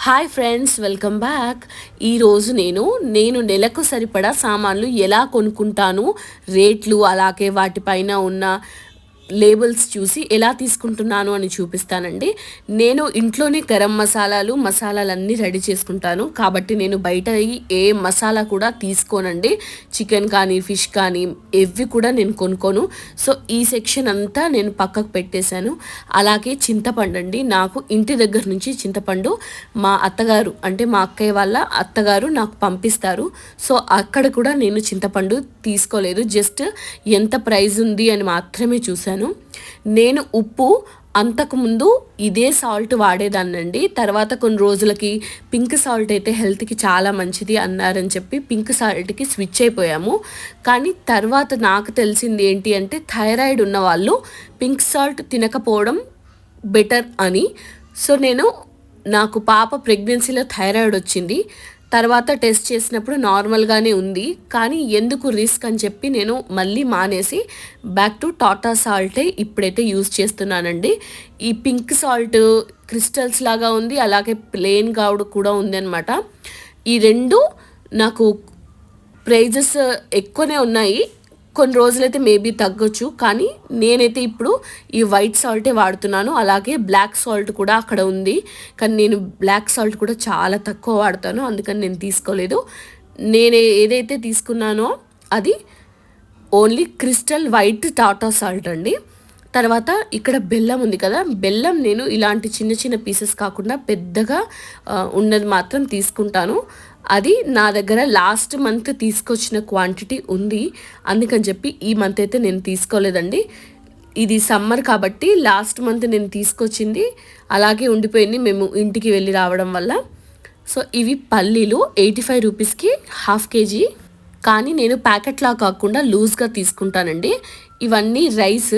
Hi friends welcome back ఈరోజు నేను నేను నెలకు సరిపడా సామాన్లు ఎలా కొనుక్కుంటాను రేట్లు అలాగే వాటిపైన ఉన్న లేబుల్స్ చూసి ఎలా తీసుకుంటున్నాను అని చూపిస్తానండి. నేను ఇంట్లోనే గరం మసాలాలు మసాలాలు అన్నీ రెడీ చేసుకుంటాను. కాబట్టి నేను బయట ఏ మసాలా కూడా తీసుకోనండి. చికెన్ కానీ ఫిష్ కానీ ఎవ్వి కూడా నేను కొనుక్కోను. సో ఈ సెక్షన్ అంతా నేను పక్కకు పెట్టేశాను. అలాగే చింతపండు అండి. నాకు ఇంటి దగ్గర నుంచి చింతపండు మా అత్తగారు అంటే మా అక్కయ్య వాళ్ళ అత్తగారు నాకు పంపిస్తారు. సో అక్కడ కూడా నేను చింతపండు తీసుకోలేదు. జస్ట్ ఎంత ప్రైజ్ ఉంది అని మాత్రమే చూశాను. నేను ఉప్పు అంతకుముందు ఇదే సాల్ట్ వాడేదాన్నండి. తర్వాత కొన్ని రోజులకి పింక్ సాల్ట్ అయితే హెల్త్కి చాలా మంచిది అన్నారని చెప్పి పింక్ సాల్ట్కి స్విచ్ అయిపోయాము. కానీ తర్వాత నాకు తెలిసింది ఏంటి అంటే థైరాయిడ్ ఉన్న వాళ్ళు పింక్ సాల్ట్ తినకపోవడం బెటర్ అని. సో నేను నాకు పాప ప్రెగ్నెన్సీలో థైరాయిడ్ వచ్చింది. తర్వాత టెస్ట్ చేసినప్పుడు నార్మల్గానే ఉంది. కానీ ఎందుకు రిస్క్ అని చెప్పి నేను మళ్ళీ మానేసి బ్యాక్ టు టాటా సాల్టే ఇప్పుడైతే యూజ్ చేస్తున్నానండి. ఈ పింక్ సాల్ట్ క్రిస్టల్స్ లాగా ఉంది అలాగే ప్లెయిన్ గౌడ్ కూడా ఉంది అనమాట ఈ రెండు నాకు ప్రైజెస్ ఎక్కువనే ఉన్నాయి. కొన్ని రోజులైతే మేబీ తగ్గొచ్చు కానీ నేనైతే ఇప్పుడు ఈ వైట్ సాల్టే వాడుతున్నాను. అలాగే బ్లాక్ సాల్ట్ కూడా అక్కడ ఉంది. కానీ నేను బ్లాక్ సాల్ట్ కూడా చాలా తక్కువ వాడతాను అందుకని నేను తీసుకోలేదు. నేను ఏదైతే తీసుకున్నానో అది only crystal white Tata salt అండి. తర్వాత ఇక్కడ బెల్లం ఉంది కదా బెల్లం నేను ఇలాంటి చిన్న చిన్న పీసెస్ కాకుండా పెద్దగా ఉన్నది మాత్రం తీసుకుంటాను. అది నా దగ్గర లాస్ట్ మంత్ తీసుకొచ్చిన క్వాంటిటీ ఉంది. అందుకని చెప్పి ఈ మంత్ అయితే నేను తీసుకోలేదండి. ఇది సమ్మర్ కాబట్టి లాస్ట్ మంత్ నేను తీసుకొచ్చింది. అలాగే ఉండిపోయింది మేము ఇంటికి వెళ్ళి రావడం వల్ల. సో ఇవి పల్లీలు ఎయిటీ ఫైవ్ రూపీస్కి హాఫ్ కేజీ కానీ నేను ప్యాకెట్లా కాకుండా లూజ్గా తీసుకుంటానండి. ఇవన్నీ రైస్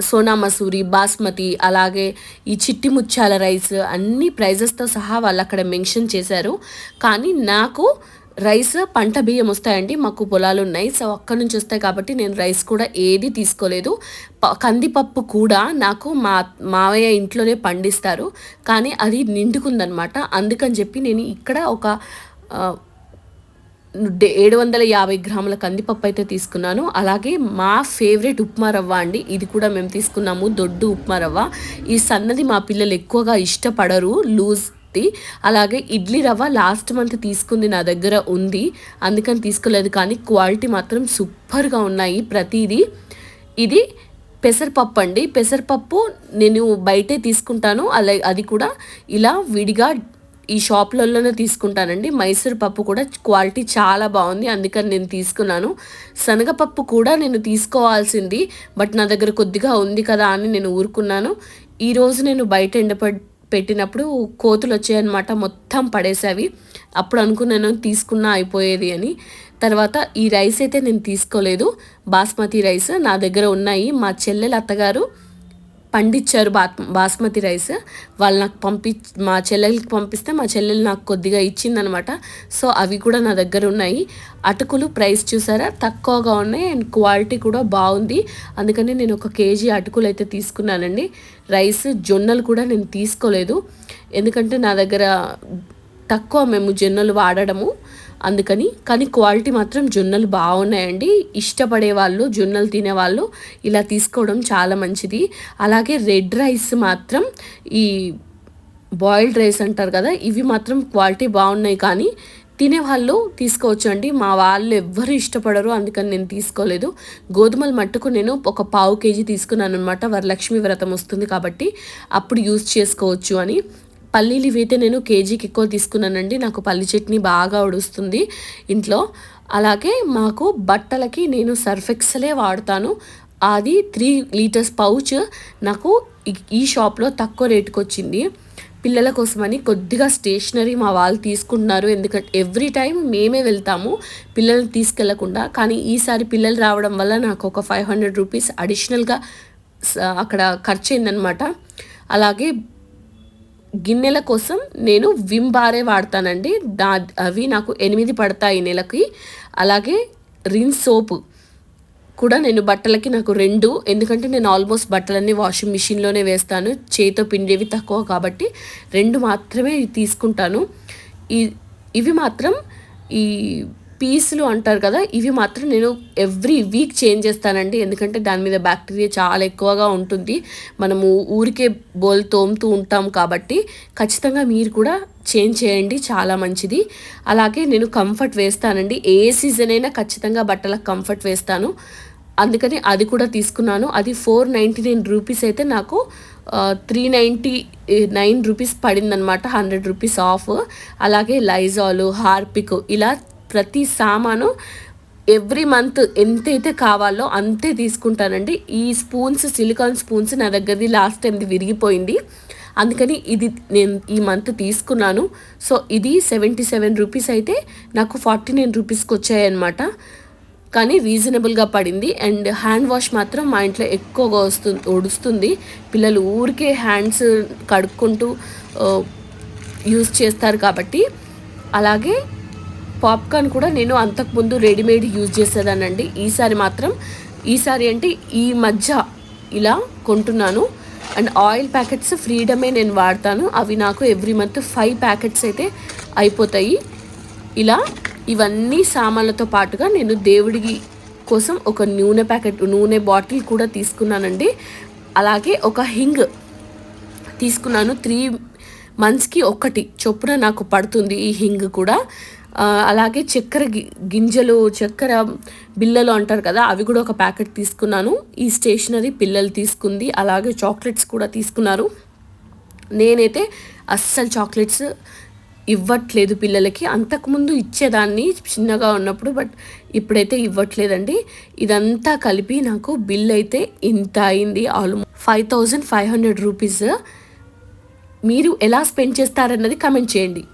సోనా మసూరి బాస్మతి అలాగే ఈ చిట్టి ముత్యాల రైస్ అన్ని ప్రైజెస్తో సహా వాళ్ళు అక్కడ మెన్షన్ చేశారు. కానీ నాకు రైస్ పంట బియ్యం వస్తాయండి. మాకు పొలాలు ఉన్నాయి. సో అక్కడ నుంచి వస్తాయి కాబట్టి నేను రైస్ కూడా ఏది తీసుకోలేదు. ప- కందిపప్పు కూడా నాకు మా మావయ్య ఇంట్లోనే పండిస్తారు. కానీ అది నిండుకుందనమాట. అందుకని చెప్పి నేను ఇక్కడ ఒక ఏడు వందల యాభై గ్రాముల కందిపప్పు అయితే తీసుకున్నాను. అలాగే మా ఫేవరెట్ ఉప్మా రవ్వ అండి. ఇది కూడా మేము తీసుకున్నాము దొడ్డు ఉప్మా రవ్వ. ఈ సన్నది మా పిల్లలు ఎక్కువగా ఇష్టపడరు లూజ్ అలాగే ఇడ్లీ రవ్వ లాస్ట్ మంత్ తీసుకుంది నా దగ్గర ఉంది. అందుకని తీసుకోలేదు కానీ క్వాలిటీ మాత్రం సూపర్గా ఉన్నాయి ప్రతిదీ. ఇది పెసరపప్పు అండి. పెసరపప్పు నేను బయటే తీసుకుంటాను. అలా అది కూడా ఇలా విడిగా ఈ షాప్లలోనే తీసుకుంటానండి. మైసూర్ పప్పు కూడా క్వాలిటీ చాలా బాగుంది. అందుకని నేను తీసుకున్నాను. శనగపప్పు కూడా నేను తీసుకోవాల్సింది. బట్ నా దగ్గర కొద్దిగా ఉంది కదా అని నేను ఊరుకున్నాను. ఈరోజు నేను బయట ఎండప పెట్టినప్పుడు కోతులు వచ్చాయన్నమాట. మొత్తం పడేసేవి. అప్పుడు అనుకున్నాను తీసుకున్నా అయిపోయేది అని. తర్వాత ఈ రైస్ అయితే నేను తీసుకోలేదు. బాస్మతి రైస్ నా దగ్గర ఉన్నాయి. మా చెల్లెల అత్తగారు పండించారు బా బాస్మతి రైస్. వాళ్ళు నాకు పంపి మా చెల్లెలకి పంపిస్తే మా చెల్లెలు నాకు కొద్దిగా ఇచ్చిందనమాట. సో అవి కూడా నా దగ్గర ఉన్నాయి. అటుకులు ప్రైస్ చూసారా? తక్కువగా ఉన్నాయి అండ్ క్వాలిటీ కూడా బాగుంది. అందుకని నేను ఒక కేజీ అటుకులు అయితే తీసుకున్నానండి. రైస్ జొన్నలు కూడా నేను తీసుకోలేదు. ఎందుకంటే నా దగ్గర తక్కువ మేము జొన్నలు వాడడము. అందుకని కానీ క్వాలిటీ మాత్రం జొన్నలు బాగున్నాయండి. ఇష్టపడే వాళ్ళు జొన్నలు తినేవాళ్ళు ఇలా తీసుకోవడం చాలా మంచిది. అలాగే రెడ్ రైస్ మాత్రం ఈ బాయిల్డ్ రైస్ అంటారు కదా ఇవి మాత్రం క్వాలిటీ బాగున్నాయి. కానీ తినేవాళ్ళు తీసుకోవచ్చు అండి మా వాళ్ళు ఎవ్వరు ఇష్టపడరు అందుకని నేను తీసుకోలేదు. గోధుమలు మట్టుకు నేను ఒక పావు కేజీ తీసుకున్నాను అనమాట వరలక్ష్మి వ్రతం వస్తుంది కాబట్టి అప్పుడు యూజ్ చేసుకోవచ్చు అని. పల్లీలు ఇవైతే నేను కేజీకి ఎక్కువ తీసుకున్నానండి. నాకు పల్లి చట్నీ బాగా ఉడుస్తుంది ఇంట్లో. అలాగే మాకు బట్టలకి నేను సర్ఫెక్సలే వాడతాను. అది త్రీ లీటర్స్ పౌచ్ నాకు ఈ- షాప్లో తక్కువ రేటుకు వచ్చింది పిల్లల కోసమని కొద్దిగా స్టేషనరీ మా వాళ్ళు తీసుకుంటున్నారు. ఎందుకంటే ఎవ్రీ టైం మేమే వెళ్తాము పిల్లల్ని తీసుకెళ్ళకుండా. కానీ ఈసారి పిల్లలు రావడం వల్ల నాకు ఒక ఫైవ్ హండ్రెడ్ రూపీస్ అడిషనల్గా స- అక్కడ ఖర్చు అయిందనమాట అలాగే గిన్నెల కోసం నేను విమ్ బారే వాడతానండి. దా అవి నాకు ఎనిమిది పడతాయి నెలకి. అలాగే రిన్ సోపు కూడా నేను బట్టలకి నాకు రెండు. ఎందుకంటే నేను ఆల్మోస్ట్ బట్టలన్నీ వాషింగ్ మిషన్లోనే వేస్తాను. చేతితో పిండేవి తక్కువ కాబట్టి రెండు మాత్రమే తీసుకుంటాను. ఈ ఇవి మాత్రం ఈ పీసులు అంటారు కదా ఇవి మాత్రం నేను ఎవ్రీ వీక్ చేంజ్ చేస్తానండి. ఎందుకంటే దాని మీద బ్యాక్టీరియా చాలా ఎక్కువగా ఉంటుంది. మనము ఊరికే బోల్ తోముతూ ఉంటాం కాబట్టి ఖచ్చితంగా మీరు కూడా చేంజ్ చేయండి చాలా మంచిది. అలాగే నేను కంఫర్ట్ వేస్తానండి. ఏ సీజన్ అయినా ఖచ్చితంగా బట్టలకు కంఫర్ట్ వేస్తాను. అందుకని అది కూడా తీసుకున్నాను. అది ఫోర్ నైంటీ నైన్ రూపీస్ అయితే నాకు త్రీ నైంటీ నైన్ రూపీస్ పడిందనమాట హండ్రెడ్ రూపీస్ ఆఫ్. అలాగే లైజాలు హార్పిక్ ఇలా ప్రతి సామాను ఎవ్రీ మంత్ ఎంతైతే కావాలో అంతే తీసుకుంటానండి. ఈ స్పూన్స్ సిలికాన్ స్పూన్స్ నా దగ్గరది లాస్ట్ టైంది విరిగిపోయింది. అందుకని ఇది నేను ఈ మంత్ తీసుకున్నాను. సో ఇది సెవెంటీ సెవెన్ రూపీస్ అయితే నాకు ఫార్టీ నైన్ రూపీస్కి వచ్చాయన్నమాట. కానీ రీజనబుల్గా పడింది. అండ్ హ్యాండ్ వాష్ మాత్రం మా ఇంట్లో ఎక్కువగా వస్తుంది ఒడుస్తుంది. పిల్లలు ఊరికే హ్యాండ్స్ కడుక్కుంటూ యూస్ చేస్తారు కాబట్టి. అలాగే పాప్కార్న్ కూడా నేను అంతకుముందు రెడీమేడ్ యూజ్ చేసేదానండి. ఈసారి మాత్రం ఈసారి అంటే ఈ మధ్య ఇలా కొంటున్నాను. అండ్ ఆయిల్ ప్యాకెట్స్ ఫ్రీడమే నేను వాడతాను. అవి నాకు ఎవ్రీ మంత్ ఫైవ్ ప్యాకెట్స్ అయితే అయిపోతాయి. ఇలా ఇవన్నీ సామాన్లతో పాటుగా నేను దేవుడికి కోసం ఒక నూనె ప్యాకెట్ నూనె బాటిల్ కూడా తీసుకున్నానండి. అలాగే ఒక హింగ్ తీసుకున్నాను. త్రీ మంత్స్కి ఒకటి చొప్పున నాకు పడుతుంది ఈ హింగ్ కూడా. అలాగే చక్కెర గింజలు చక్కెర బిల్లలు అంటారు కదా అవి కూడా ఒక ప్యాకెట్ తీసుకున్నాను. ఈ స్టేషనరీ పిల్లలు తీసుకుంది అలాగే చాక్లెట్స్ కూడా తీసుకున్నారు. నేనైతే అస్సలు చాక్లెట్స్ ఇవ్వట్లేదు పిల్లలకి. అంతకుముందు ఇచ్చేదాన్ని చిన్నగా ఉన్నప్పుడు బట్ ఇప్పుడైతే ఇవ్వట్లేదండి. ఇదంతా కలిపి నాకు బిల్ అయితే ఇంత అయింది almost five thousand five hundred rupees. మీరు ఎలా స్పెండ్ చేస్తారన్నది కమెంట్ చేయండి.